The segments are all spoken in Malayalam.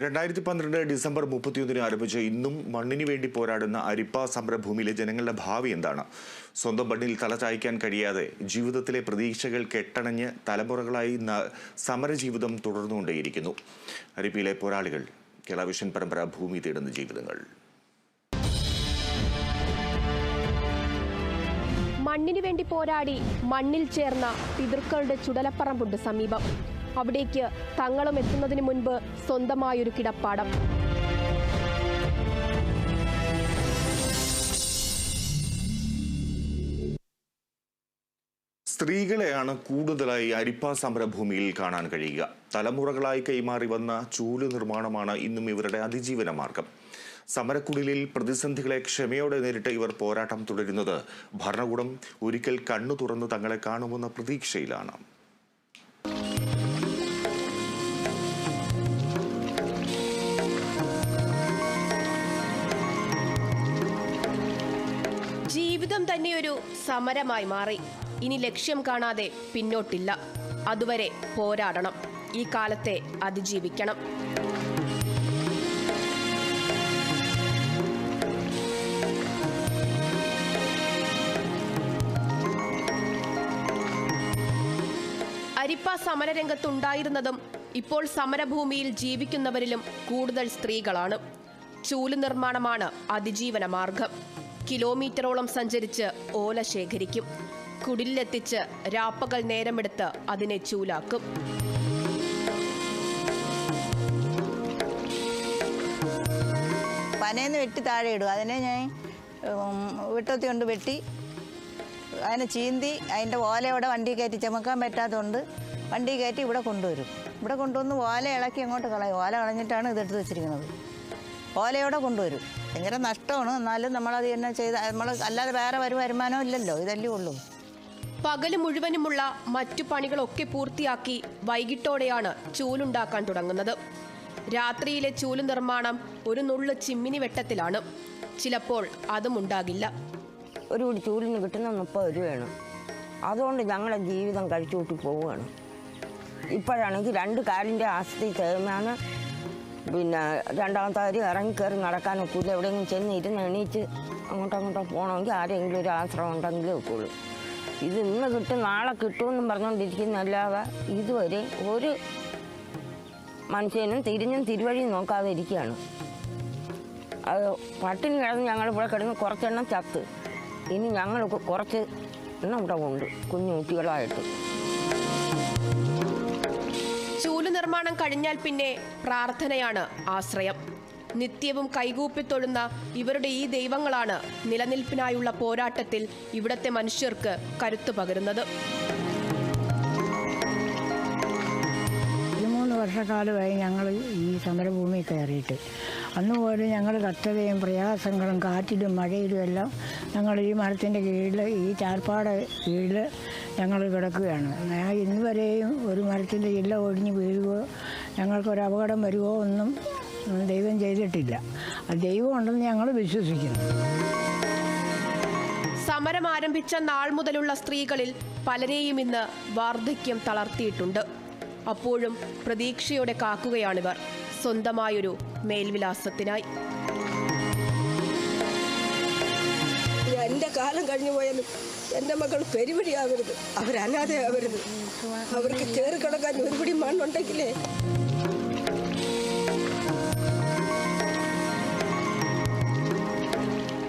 രണ്ടായിരത്തി പന്ത്രണ്ട് ഡിസംബർ മുപ്പത്തിയൊന്നിന് ആരംഭിച്ച ഇന്നും മണ്ണിന് വേണ്ടി പോരാടുന്ന അരിപ്പ സമരഭൂമിയിലെ ജനങ്ങളുടെ ഭാവി എന്താണ്? സ്വന്തം മണ്ണിൽ തല ചായ്ക്കാൻ കഴിയാതെ ജീവിതത്തിലെ പ്രതീക്ഷകൾ കെട്ടണഞ്ഞ് തലമുറകളായി സമരജീവിതം തുടർന്നുകൊണ്ടേയിരിക്കുന്നു. അരിപ്പയിലെ പോരാളികൾ കേരളവിഷൻ പരമ്പര ഭൂമി തേടുന്ന ജീവിതങ്ങൾ. മണ്ണിനു വേണ്ടി പോരാടി മണ്ണിൽ ചേർന്ന പിതൃക്കളുടെ ചുടലപ്പറമ്പുണ്ട് സമീപം. അവിടേക്ക് തങ്ങളും എത്തുന്നതിന് മുൻപ് സ്വന്തമായൊരു കിടപ്പാടം. സ്ത്രീകളെയാണ് കൂടുതലായി അരിപ്പാ സമരഭൂമിയിൽ കാണാൻ കഴിയുക. തലമുറകളായി കൈമാറി വന്ന ചൂൽ നിർമ്മാണമാണ് ഇന്നും ഇവരുടെ അതിജീവന മാർഗം. സമരക്കുടിലിൽ പ്രതിസന്ധികളെ ക്ഷമയോടെ നേരിട്ട് ഇവർ പോരാട്ടം തുടരുന്നത്. ഭരണകൂടം ഒരിക്കൽ കണ്ണു തുറന്ന് തങ്ങളെ കാണുമെന്ന പ്രതീക്ഷയിലാണ്. ജീവിതം തന്നെ ഒരു സമരമായി മാറി. ഇനി ലക്ഷ്യം കാണാതെ പിന്നോട്ടില്ല. അതുവരെ പോരാടണം. ഈ കാലത്തെ അതിജീവിക്കണം. അരിപ്പ സമരരംഗത്തുണ്ടായിരുന്നതും ഇപ്പോൾ സമരഭൂമിയിൽ ജീവിക്കുന്നവരിലും കൂടുതൽ സ്ത്രീകളാണ്. ചൂൽ നിർമ്മാണമാണ് അതിജീവന മാർഗം കിലോമീറ്ററോളം സഞ്ചരിച്ച് ഓല ശേഖരിക്കും. കുടിലെത്തിച്ച് രാപ്പകൽ നേരമെടുത്ത് അതിനെ ചൂലാക്കും. പനേന്ന് വെട്ടി താഴെ ഇടും. അതിനെ ഞാൻ വെട്ടത്തി കൊണ്ട് വെട്ടി അതിനെ ചീന്തി അതിന്റെ ഓലയോടെ വണ്ടി കയറ്റി ചുമക്കാൻ പറ്റാത്തതുകൊണ്ട് വണ്ടി കയറ്റി ഇവിടെ കൊണ്ടുവരും. ഇവിടെ കൊണ്ടുവന്ന് ഓല ഇളക്കി അങ്ങോട്ട് കളയും. ഓല കളഞ്ഞിട്ടാണ് ഇതെടുത്ത് വെച്ചിരിക്കുന്നത്. ഓലയോടെ കൊണ്ടുവരും. ഭയങ്കര നഷ്ടമാണ്. എന്നാലും നമ്മളത് തന്നെ ചെയ്ത് നമ്മൾ അല്ലാതെ വേറെ ഒരു വരുമാനം ഇല്ലല്ലോ. ഇതല്ലേ ഉള്ളൂ. പകൽ മുഴുവനുമുള്ള മറ്റു പണികളൊക്കെ പൂർത്തിയാക്കി വൈകിട്ടോടെയാണ് ചൂലുണ്ടാക്കാൻ തുടങ്ങുന്നത്. രാത്രിയിലെ ചൂൽ നിർമ്മാണം ഒരു നുള്ളു ചിമ്മിനി വെട്ടത്തിലാണ്. ചിലപ്പോൾ അതും ഉണ്ടാകില്ല. ഒരു കുടി ചൂലിന് കിട്ടുന്ന മുപ്പത് രൂപയാണ് അതുകൊണ്ട് ഞങ്ങളെ ജീവിതം കഴിച്ചു കൂട്ടി പോവുകയാണ്. ഇപ്പോഴാണെങ്കിൽ രണ്ട് കാലിന്റെ ആസ്തി തേമാണ് പിന്നെ രണ്ടാമത്തെ കാര്യം ഇറങ്ങി കയറി നടക്കാനൊക്കില്ല എവിടെയെങ്കിലും ചെന്ന് ഇരുന്ന് എണീച്ച് അങ്ങോട്ടും അങ്ങോട്ടും പോകണമെങ്കിൽ ആരെങ്കിലും ഒരു ആശ്രമം ഉണ്ടെങ്കിലേ ഒക്കുള്ളൂ. ഇത് ഇന്ന് കിട്ടും നാളെ കിട്ടുമെന്നും പറഞ്ഞുകൊണ്ടിരിക്കുന്നല്ലാതെ ഇതുവരെ ഒരു മനുഷ്യനും തിരിഞ്ഞും തിരുവഴി നോക്കാതെ ഇരിക്കുകയാണ്. അത് പട്ടിണി കിടന്ന് ഞങ്ങൾ ഇവിടെ കിടന്ന് കുറച്ചെണ്ണം ചത്ത്. ഇനി ഞങ്ങൾ കുറച്ച് എണ്ണം ഇവിടെ ഉണ്ട് കുഞ്ഞു കുട്ടികളായിട്ട്. നിർമ്മാണം കഴിഞ്ഞാൽ പിന്നെ പ്രാർത്ഥനയാണ് ആശ്രയം. നിത്യവും കൈകൂപ്പി തൊഴുന്ന ഇവരുടെ ഈ ദൈവങ്ങളാണ് നിലനിൽപ്പിനായുള്ള പോരാട്ടത്തിൽ ഇവിടത്തെ മനുഷ്യർക്ക് കരുത്തു പകരുന്നത്. വർഷക്കാലമായി ഞങ്ങൾ ഈ സമരഭൂമി കയറിയിട്ട്. അന്ന് പോലും ഞങ്ങൾ കത്തതയും പ്രയാസങ്ങളും കാറ്റിലും മഴയിലും എല്ലാം ഞങ്ങൾ ഈ മരത്തിന്റെ കീഴിൽ ഈ ചാർപ്പാട കീഴിൽ ഞങ്ങൾ കിടക്കുകയാണ്. ഇന്ന് വരെയും ഒരു മരത്തിന്റെ ഇല്ല ഒടിഞ്ഞ് വീഴുകയോ ഞങ്ങൾക്കൊരു അപകടം വരുവോ ഒന്നും ദൈവം ചെയ്തിട്ടില്ല. ദൈവം ഉണ്ടെന്ന് ഞങ്ങൾ വിശ്വസിക്കുന്നു. സമരം ആരംഭിച്ച നാൾ മുതലുള്ള സ്ത്രീകളിൽ പലരെയും ഇന്ന് വാർദ്ധക്യം തളർത്തിയിട്ടുണ്ട്. അപ്പോഴും പ്രതീക്ഷയോടെ കാക്കുകയാണിവർ. സ്വന്തമായൊരു മേൽവിലാസത്തിനായി. എന്റെ കാലം കഴിഞ്ഞു പോയാലും എന്റെ മക്കൾ പെരുപിടിയാവരുത് അവരനാഥയാവരുത് അവർക്ക് കയറി കിടക്കാൻ ഒരുപിടി മണ്ണുണ്ടെങ്കിലേ.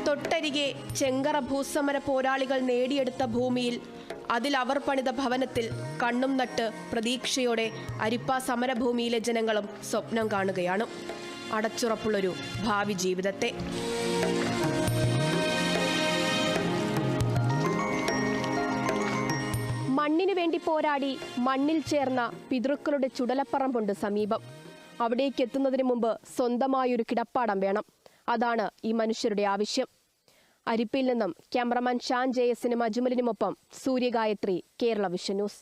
തൊട്ടരികെ ചെങ്കറ ഭൂസമര പോരാളികൾ നേടിയെടുത്ത ഭൂമിയിൽ അതിൽ അവർ പണിത ഭവനത്തിൽ കണ്ണും നട്ട് പ്രതീക്ഷയോടെ അരിപ്പ സമരഭൂമിയിലെ ജനങ്ങളും സ്വപ്നം കാണുകയാണ്. അടച്ചുറപ്പുള്ളൊരു ഭാവി ജീവിതത്തെ. മണ്ണിനു വേണ്ടി പോരാടി മണ്ണിൽ ചേർന്ന പിതൃക്കളുടെ ചുടലപ്പറമ്പുണ്ട് സമീപം. അവിടേക്ക് എത്തുന്നതിന് മുമ്പ് സ്വന്തമായൊരു കിടപ്പാടം വേണം. അതാണ് ഈ മനുഷ്യരുടെ ആവശ്യം. അരിപ്പിൽ നിന്നും ക്യാമറമാൻ ഷാൻ ജയസിനും അജ്മലിനുമൊപ്പം സൂര്യഗായത്രി കേരള വിഷൻ ന്യൂസ്.